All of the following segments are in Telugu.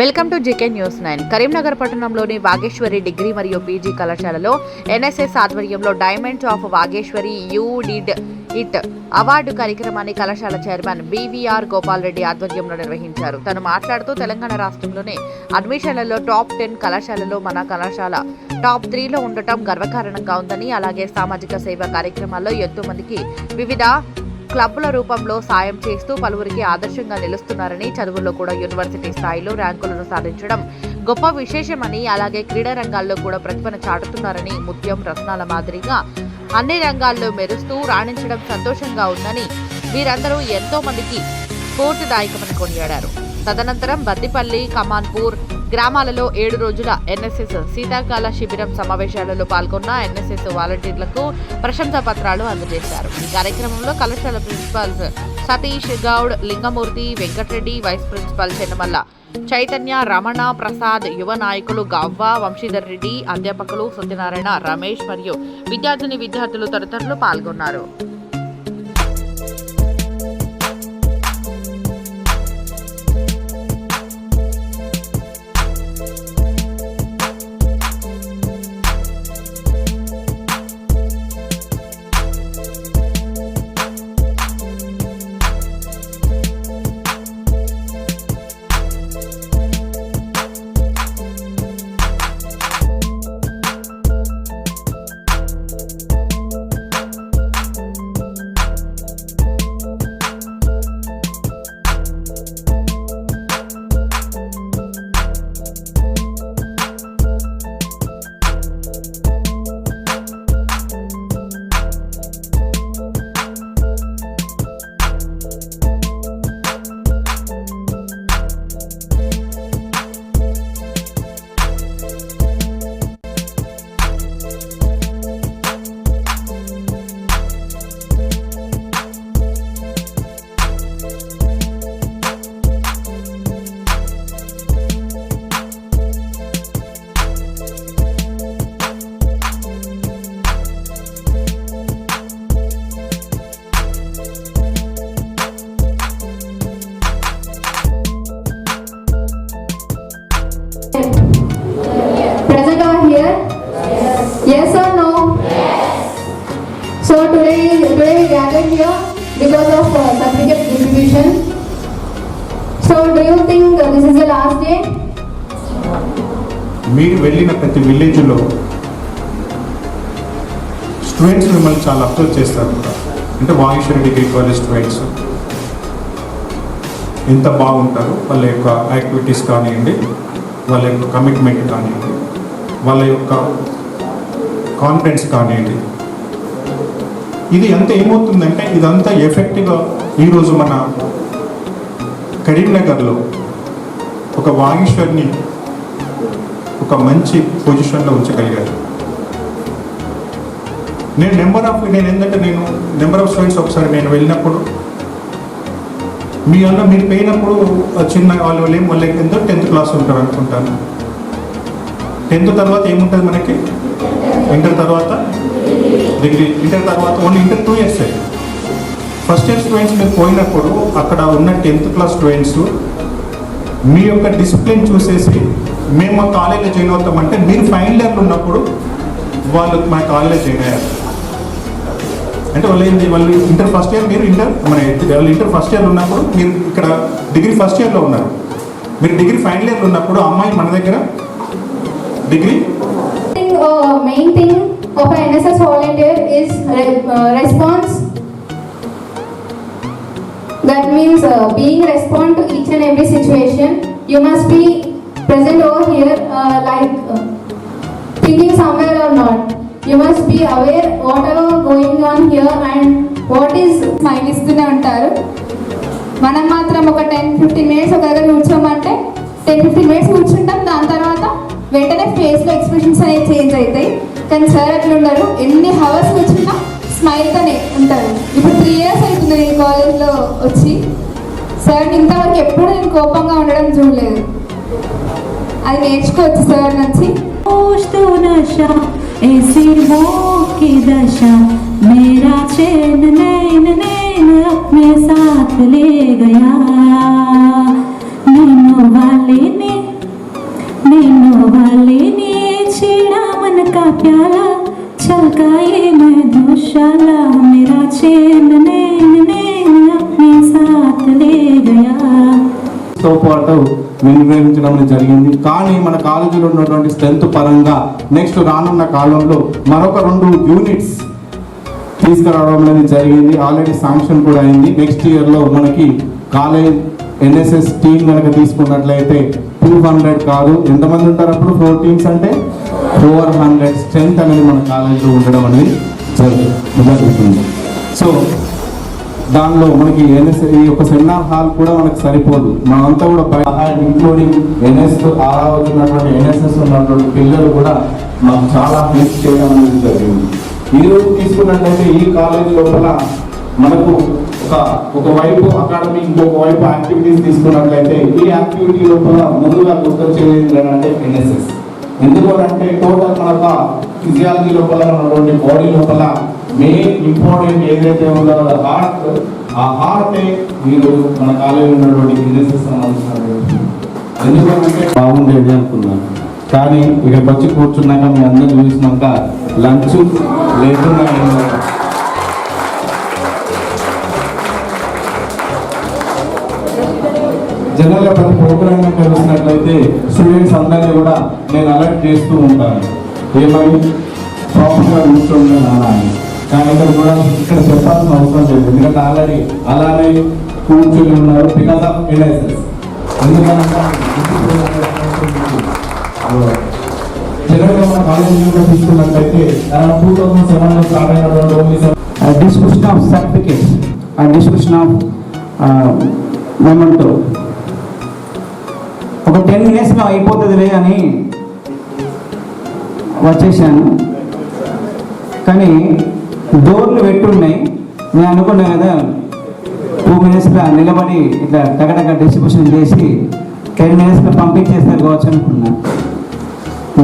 Welcome to GK news nine. Karimnagar పట్టణంలోని వాగేశ్వరి డిగ్రీ మరియు పీజీ కళాశాలలో ఎన్ఎస్ఎస్ ఆధ్వర్యంలో diamonds of Vageshwari you did it award కార్యక్రమాన్ని కళాశాల చైర్మన్ బీవీఆర్ గోపాల్ రెడ్డి ఆధ్వర్యంలో నిర్వహించారు. తను మాట్లాడుతూ తెలంగాణ రాష్ట్రంలోనే అడ్మిషన్లలో టాప్ టెన్ కళాశాలలో మన కళాశాల టాప్ త్రీలో ఉండటం గర్వకారణంగా ఉందని అలాగే సామాజిక సేవా కార్యక్రమాల్లో ఎంతో మందికి వివిధ క్లబ్ల రూపంలో సాయం చేస్తూ పలువురికి ఆదర్శంగా నిలుస్తున్నారని చదువుల్లో కూడా యూనివర్సిటీ స్థాయిలో ర్యాంకులను సాధించడం గొప్ప విశేషమని అలాగే క్రీడా రంగాల్లో కూడా ప్రతిభను చాటుతున్నారని ముత్యం రత్నాల మాదిరిగా అన్ని రంగాల్లో మెరుస్తూ రాణించడం సంతోషంగా ఉందని వీరందరూ ఎంతో మందికి స్ఫూర్తిదాయకమని కొనియాడారు. తదనంతరం బద్దిపల్లి కమాన్పూర్ గ్రామాలలో ఏడు రోజుల ఎన్ఎస్ఎస్ శీతాకాల శిబిరం సమావేశాలలో పాల్గొన్న ఎన్ఎస్ఎస్ వాలంటీర్లకు ప్రశంసా పత్రాలు అందజేశారు. ఈ కార్యక్రమంలో కళాశాల principal Satish Goud Lingamurthy Venkatareddy vice principal Chennamalla Chaitanya Ramana Prasad యువ నాయకులు గవ్వ వంశీధర్ రెడ్డి అధ్యాపకులు సత్యనారాయణ రమేష్ మరియు విద్యార్థిని విద్యార్థులు తదితరులు పాల్గొన్నారు. Think మీరు వెళ్ళిన ప్రతి విలేజ్లో స్టూడెంట్స్ మిమ్మల్ని చాలా అబ్జర్వ్ చేస్తారు. అంటే వాగేశ్వరి డిగ్రీ కాలేజ్ స్టూడెంట్స్. ఎంత బాగుంటారు? వాళ్ళ యొక్క యాక్టివిటీస్ కానివ్వండి వాళ్ళ యొక్క కమిట్మెంట్ కానివ్వండి వాళ్ళ యొక్క కాన్ఫిడెన్స్ కానివ్వండి. ఇది ఎంత ఏమవుతుందంటే ఇదంతా ఎఫెక్టివ్గా ఈరోజు మన కరీంనగర్లో ఒక వాగేశ్వరిని ఒక మంచి పొజిషన్లో ఉంచగలిగారు నేను నెంబర్ ఆఫ్ నేను ఏంటంటే నేను నెంబర్ ఆఫ్ స్టూడెంట్స్ ఒకసారి నేను వెళ్ళినప్పుడు మీ అన్న మీరు పోయినప్పుడు చిన్న వాళ్ళు వెళ్ళి మళ్ళీ ఎంతో టెన్త్ క్లాస్ ఉంటారు అనుకుంటాను. టెన్త్ తర్వాత ఏముంటుంది మనకి? ఇంటర్ తర్వాత డిగ్రీ ఇంటర్ తర్వాత only inter two years. First year students మీరు పోయినప్పుడు అక్కడ ఉన్న టెన్త్ క్లాస్ స్టూడెంట్స్ మీ యొక్క డిసిప్లిన్ చూసేసి మేము మా కాలేజీలో జాయిన్ అవుతామంటే మీరు ఫైనల్ ఇయర్లో ఉన్నప్పుడు వాళ్ళు మా కాలేజీలో జాయిన్ అయ్యారు. అంటే వాళ్ళు ఏంటి వాళ్ళు ఇంటర్ ఫస్ట్ ఇయర్ మీరు ఇంటర్ మన వాళ్ళు ఇంటర్ ఫస్ట్ ఇయర్ ఉన్నప్పుడు మీరు ఇక్కడ డిగ్రీ ఫస్ట్ ఇయర్లో ఉన్నారు. మీరు డిగ్రీ ఫైనల్ ఇయర్లో ఉన్నప్పుడు అమ్మాయి మన దగ్గర degree main thing uh, NSS volunteer is response That means uh, being respond to each and every situation. You must be present over here uh, like uh, thinking somewhere or not. You must be aware whatever going on here and what is smile ఇస్తూనే ఉంటారు మనం మాత్రం ఒక టెన్ ఫిఫ్టీన్ మినిట్స్ ఒక దగ్గర కూర్చోమంటే టెన్ ఫిఫ్టీన్ మినిట్స్ కూర్చుంటాం దాని తర్వాత వెంటనే ఫేస్లో ఎక్స్ప్రెషన్స్ అనేవి చేంజ్ అవుతాయి కానీ సార్ అట్లా ఉండరు ఎన్ని హవర్స్ కూర్చున్నా స్మైల్తోనే ఉంటాను. ఇప్పుడు త్రీ ఇయర్స్ అవుతుంది నేను కాలేజ్లో వచ్చి. సార్ ఇంతవరకు ఎప్పుడు నేను కోపంగా ఉండడం చూడలేదు. అది నేర్చుకోవచ్చు సార్ నుంచి ऐसी वो की दशा నేను వాళ్ళేనే నేను వాళ్ళేనే చీడా మన కా ప్యాలా छलका ये मधुशाला मेरा चैन नैन नैन अपने साथ ले गया తో పాటు నిర్వహించడం జరిగింది కానీ మన కాలేజీలో ఉన్నటువంటి స్ట్రెంత్ పరంగా నెక్స్ట్ రానున్న కాలంలో మరొక రెండు యూనిట్స్ తీసుకురావడం అనేది జరిగింది ఆల్రెడీ శాంక్షన్ కూడా అయింది నెక్స్ట్ ఇయర్లో మనకి కాలేజ్ ఎన్ఎస్ఎస్ టీం కనుక తీసుకున్నట్లయితే టూ హండ్రెడ్ కాదు ఎంతమంది ఉంటారు అప్పుడు ఫోర్ టీమ్స్ అంటే ఫోర్ హండ్రెడ్ స్ట్రెంత్ అనేది మన కాలేజీలో ఉండడం అనేది జరుగుతుంది. సో దానిలో మనకి ఎన్ఎస్ ఈ యొక్క సెమినార్ హాల్ కూడా మనకు సరిపోదు. మనంతా కూడా ఇంక్లూడింగ్ ఎన్ఎస్ ఆరావుతున్నటువంటి ఎన్ఎస్ఎస్ ఉన్నటువంటి పిల్లలు కూడా మాకు చాలా హెల్ప్ చేయడం అనేది జరిగింది. ఈ రోజు తీసుకున్నట్లయితే ఈ కాలేజీ లోపల మనకు ఒక ఒకవైపు అకాడమీ ఇంకొక వైపు యాక్టివిటీస్ తీసుకున్నట్లయితే ఈ యాక్టివిటీ లోపల ముందుగా గుర్తొచ్చేది ఏంటంటే ఎన్ఎస్ఎస్. ఎందుకు అంటే టోటల్ మనక ఫిజియాలజీ లోపల ఉన్నటువంటి బాడీ లోపల మెయిన్ ఇంపార్టెంట్ ఏదైతే ఉందో హార్ట్ ఆ హార్టే మీరు మన కాలేజీ ఉన్నటువంటి బిజినెస్ ఎందుకంటే బాగుండేది అనుకున్నాను. కానీ ఇక వచ్చి కూర్చున్నాక మీ అందరూ చూసినాక లంచ్ లేకుండా జనరల్గా ప్రతి ప్రోగ్రామ్ కలిసినట్లయితే స్టూడెంట్స్ అందరినీ కూడా నేను అలర్ట్ చేస్తూ ఉంటాను. ఏమని ప్రాపర్గా కూర్చోండి నానా అని కానీ ఇక్కడ కూడా ఇక్కడ చెప్పాల్సిన అవసరం లేదు. ఎందుకంటే ఆల్రెడీ అలానే కూర్చొని ఉన్నారు బికాస్ ఆఫ్ ఎన్ఎస్ఎస్. ఎందుకంటే జనరల్గా మన కాలేజీలో తీసుకున్నట్లయితే టూ థౌసండ్ సెవెన్లో స్టార్ట్ అయినటువంటి ఓన్లీ డిస్క్రిప్షన్ ఆఫ్ సర్టిఫికేట్స్ ఆ డిస్క్రిప్షన్ ఆఫ్ మొమెంటో ఒక టెన్ మినిట్స్లో అయిపోతుందిలే అని వచ్చేసాను. కానీ డోర్లు పెట్టున్నాయి. నేను అనుకున్నా కదా టూ మినిట్స్లో నిలబడి ఇట్లా టగటగ డిస్ట్రిబ్యూషన్ చేసి టెన్ మినిట్స్లో పంపించేస్తారు కావచ్చు అనుకున్నా.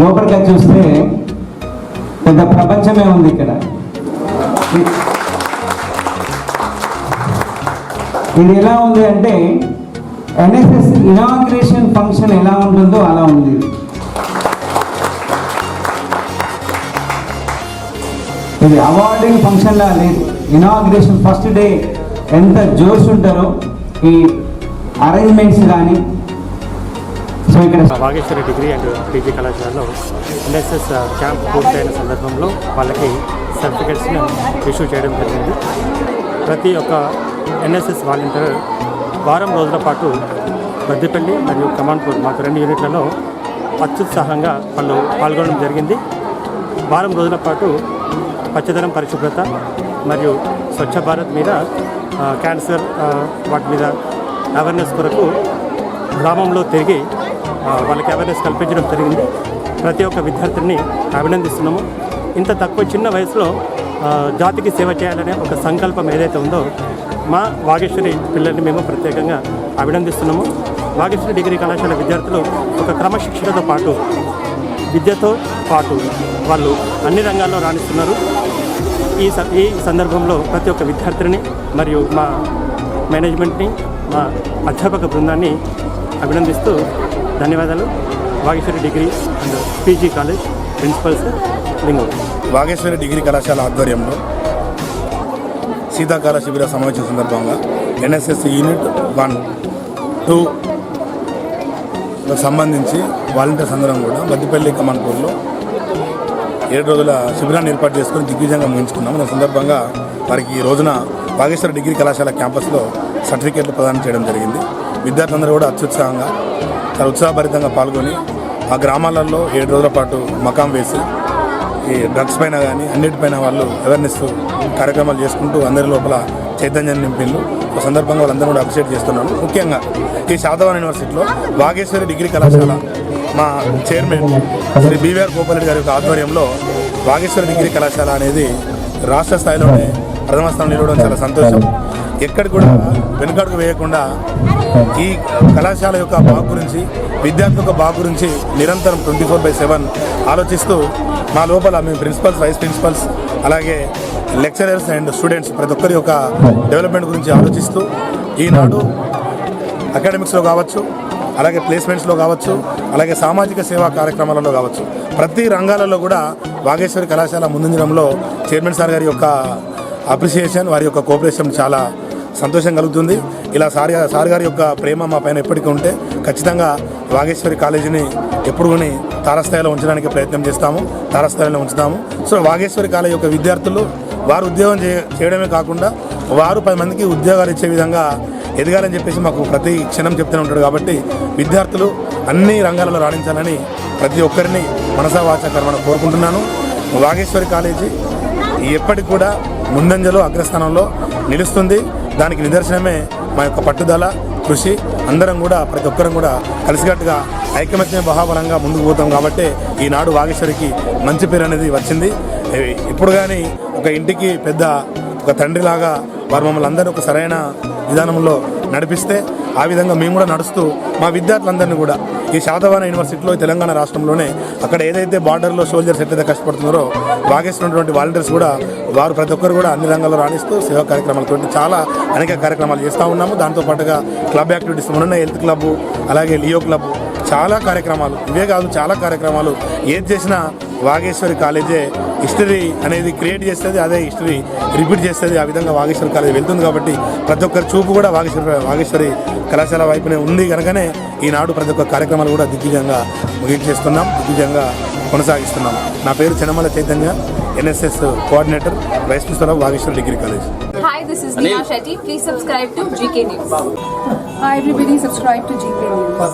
లోపలికి చూస్తే పెద్ద ప్రపంచమే ఉంది ఇక్కడ. ఇది ఎలా ఉంది అంటే ఎన్ఎస్ఎస్ ఇనాగ్రేషన్ ఫంక్షన్ ఎలా ఉంటుందో అలా ఉంది. ఇది అవార్డింగ్ ఫంక్షన్ లా లేదు. ఇనాగ్రేషన్ ఫస్ట్ డే ఎంత జోష్ ఉంటారో ఈ అరేంజ్మెంట్స్ కానీ సో ఇక్కడ వాగేశ్వరి డిగ్రీ అండ్ పీజీ కళాశాలలో ఎన్ఎస్ఎస్ క్యాంప్ పూర్తయిన సందర్భంలో వాళ్ళకి సర్టిఫికెట్స్ని ఇష్యూ చేయడం జరిగింది. ప్రతి ఒక్క ఎన్ఎస్ఎస్ వాలంటీర్ వారం రోజుల పాటు బద్దిపల్లి మరియు కమాన్పూర్ మాకు రెండు యూనిట్లలో అత్యుత్సాహంగా వాళ్ళు పాల్గొనడం జరిగింది. వారం రోజుల పాటు పచ్చదనం పరిశుభ్రత మరియు స్వచ్ఛ భారత్ మీద క్యాన్సర్ వాటి మీద అవేర్నెస్ కొరకు గ్రామంలో తిరిగి వాళ్ళకి అవేర్నెస్ కల్పించడం జరిగింది. ప్రతి ఒక్క విద్యార్థిని అభినందిస్తున్నాము. ఇంత తక్కువ చిన్న వయసులో జాతికి సేవ చేయాలనే ఒక సంకల్పం ఏదైతే ఉందో మా వాగేశ్వరి పిల్లల్ని మేము ప్రత్యేకంగా అభినందిస్తున్నాము. వాగేశ్వరి డిగ్రీ కళాశాల విద్యార్థులు ఒక క్రమశిక్షణతో పాటు విద్యతో పాటు వాళ్ళు అన్ని రంగాల్లో రాణిస్తున్నారు. ఈ స ఈ సందర్భంలో ప్రతి ఒక్క విద్యార్థిని మరియు మా మేనేజ్మెంట్ని మా అధ్యాపక బృందాన్ని అభినందిస్తూ ధన్యవాదాలు. Vageshwari degree and PG college principals Lingam. Vageshwari degree కళాశాల ఆధ్వర్యంలో శీతాకాల శిబిర సమావేశం సందర్భంగా ఎన్ఎస్ఎస్ యూనిట్ వన్ టూ సంబంధించి వాలంటీర్స్ అందరం కూడా మద్దిపల్లి కమాన్పూర్లో ఏడు రోజుల శిబిరాన్ని ఏర్పాటు చేసుకొని దిగ్విజయంగా ముగించుకున్నాము. దాని సందర్భంగా వారికి ఈ రోజున బాగేశ్వర డిగ్రీ కళాశాల క్యాంపస్లో సర్టిఫికేట్లు ప్రదానం చేయడం జరిగింది. విద్యార్థులందరూ కూడా అత్యుత్సాహంగా చాలా ఉత్సాహభరితంగా పాల్గొని ఆ గ్రామాలలో ఏడు రోజుల పాటు మకాం వేసి ఈ డ్రగ్స్ పైన కానీ అన్నిటిపైన వాళ్ళు అవేర్నెస్ కార్యక్రమాలు చేసుకుంటూ అందరి లోపల చైతన్యం నింపిళ్ళు. ఒక సందర్భంగా వాళ్ళందరూ కూడా అప్రిషియేట్ చేస్తున్నాను. ముఖ్యంగా ఈ శాతవన్ యూనివర్సిటీలో వాగేశ్వరి డిగ్రీ కళాశాల మా చైర్మన్ శ్రీ బీవీఆర్ గోపాలరెడ్డి గారి యొక్క ఆధ్వర్యంలో వాగేశ్వర డిగ్రీ కళాశాల అనేది రాష్ట్ర స్థాయిలోనే ప్రథమ స్థానం నిలవడం చాలా సంతోషం. ఎక్కడ కూడా వెనుకడుగు వేయకుండా ఈ కళాశాల యొక్క బాగు గురించి విద్యార్థుల యొక్క బాగు గురించి నిరంతరం ట్వంటీ ఫోర్ బై సెవెన్ ఆలోచిస్తూ మా లోపల మేము ప్రిన్సిపల్స్ వైస్ ప్రిన్సిపల్స్ అలాగే లెక్చరర్స్ అండ్ స్టూడెంట్స్ ప్రతి ఒక్కరి యొక్క డెవలప్మెంట్ గురించి ఆలోచిస్తూ ఈనాడు అకాడమిక్స్లో కావచ్చు అలాగే ప్లేస్మెంట్స్లో కావచ్చు అలాగే సామాజిక సేవా కార్యక్రమాలలో కావచ్చు. ప్రతి రంగాలలో కూడా వాగేశ్వరి కళాశాల ముందుంచడంలో చైర్మన్ సార్ గారి యొక్క అప్రిసియేషన్ వారి యొక్క కోఆపరేషన్ చాలా సంతోషం కలుగుతుంది. ఇలా సార్ సార్ గారి యొక్క ప్రేమ మా పైన ఎప్పటికీ ఉంటే ఖచ్చితంగా వాగేశ్వరి కాలేజీని ఎప్పుడు కూడా తారస్థాయిలో ఉంచడానికి ప్రయత్నం చేస్తాము తారస్థాయిలో ఉంచుతాము. సో వాగేశ్వరి కాలేజ్ యొక్క విద్యార్థులు వారు ఉద్యోగం చేయడమే కాకుండా వారు పది మందికి ఉద్యోగాలు ఇచ్చే విధంగా ఎదగాలని చెప్పేసి మాకు ప్రతి క్షణం చెప్తూనే ఉంటాడు కాబట్టి విద్యార్థులు అన్ని రంగాలలో రాణించాలని ప్రతి ఒక్కరిని మనసా కర్మను కోరుకుంటున్నాను. వాగేశ్వరి కాలేజీ ఎప్పటికి కూడా ముందంజలో అగ్రస్థానంలో నిలుస్తుంది. దానికి నిదర్శనమే మా యొక్క పట్టుదల కృషి. అందరం కూడా ప్రతి ఒక్కరం కూడా కలిసికట్టుగా ఐకమత్య బహాబలంగా ముందుకు పోతాం కాబట్టి ఈనాడు వాగేశ్వరికి మంచి పేరు అనేది వచ్చింది. ఇప్పుడు కానీ ఒక ఇంటికి పెద్ద ఒక తండ్రిలాగా వారు మమ్మల్ని అందరూ ఒక సరైన విధానంలో నడిపిస్తే ఆ విధంగా మేము కూడా నడుస్తూ మా విద్యార్థులందరినీ కూడా ఈ శాతవాన యూనివర్సిటీలో తెలంగాణ రాష్ట్రంలోనే అక్కడ ఏదైతే బార్డర్లో సోల్జర్స్ ఎట్లయితే కష్టపడుతున్నారో భాగేస్తున్నటువంటి వాలంటీర్స్ కూడా వారు ప్రతి ఒక్కరు కూడా అన్ని రంగాల్లో రాణిస్తూ సేవా కార్యక్రమాలతో చాలా అనేక కార్యక్రమాలు చేస్తూ ఉన్నాము. దాంతో పాటుగా క్లబ్ యాక్టివిటీస్ ఉన్న హెల్త్ క్లబ్ అలాగే లియో క్లబ్ చాలా కార్యక్రమాలు. ఇవే కాదు చాలా కార్యక్రమాలు. ఏది చేసినా వాగేశ్వరి కాలేజే హిస్టరీ అనేది క్రియేట్ చేస్తుంది అదే హిస్టరీ రిపీట్ చేస్తుంది ఆ విధంగా వాగేశ్వరి కాలేజ్ వెళ్తుంది కాబట్టి ప్రతి ఒక్కరి చూపు కూడా వాగేశ్వరి వాగేశ్వరి కళాశాల వైపునే ఉంది కనుకనే ఈనాడు ప్రతి ఒక్క కార్యక్రమాలు కూడా దిగ్విజయంగా ముగించేస్తున్నాం దిగ్విజయంగా కొనసాగిస్తున్నాం నా పేరు Chennamala Chaitanya NSS coordinator vice principal of Vageshwari degree college Hi, this is Neha Shetty. Please subscribe to GK News. Hi everybody, subscribe to GK News.